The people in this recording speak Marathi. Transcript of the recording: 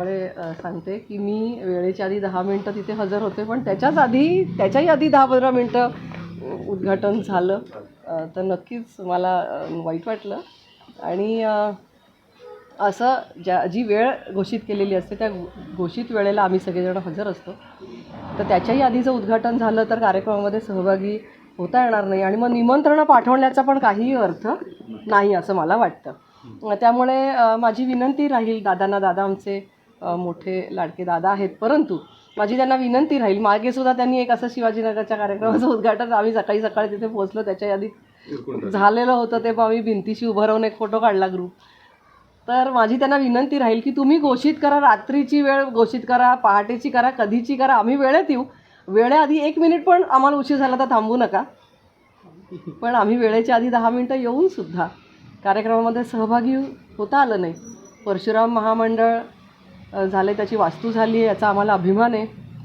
त्यामुळे सांगते की मी वेळेच्या आधी दहा मिनटं तिथे हजर होते पण त्याच्याच आधी त्याच्याही आधी दहा पंधरा मिनटं उद्घाटन झालं. तर नक्कीच मला वाईट वाटलं. आणि असं ज्या जी वेळ घोषित केलेली असते त्या घोषित वेळेला आम्ही सगळेजण हजर असतो. तर त्याच्याही आधी जर उद्घाटन झालं तर कार्यक्रमामध्ये सहभागी होता येणार नाही. आणि मग निमंत्रणं पाठवण्याचा पण काहीही अर्थ नाही असं मला वाटतं. त्यामुळे माझी विनंती राहील दादांना दादा आमचे मोठे लाडके दादा आहेत. परंतु माझी त्यांना विनंती राहील मागे सुद्धा त्यांनी एक असं शिवाजीनगरच्या कार्यक्रमाचं उद्घाटन आम्ही सकाळी सकाळी तिथे पोहोचलो. त्याच्या आधी झालेलं होतं ते आम्ही भिंतीशी उभं राहून एक फोटो काढला ग्रुप तर माझी त्यांना विनंती राहील की तुम्ही घोषित करा रात्रीची वेळ घोषित करा पहाटेची करा कधीची करा. आम्ही वेळेत येऊ. वेळेआधी एक मिनिट पण आम्हाला उशीर झाला तर थांबू नका. पण आम्ही वेळेच्या आधी दहा मिनटं येऊन सुद्धा कार्यक्रमामध्ये सहभागी होता आलं नाही. परशुराम महामंडळ झालं झाले त्याची वास्तू झाली आहे याचा आम्हाला अभिमान आहे.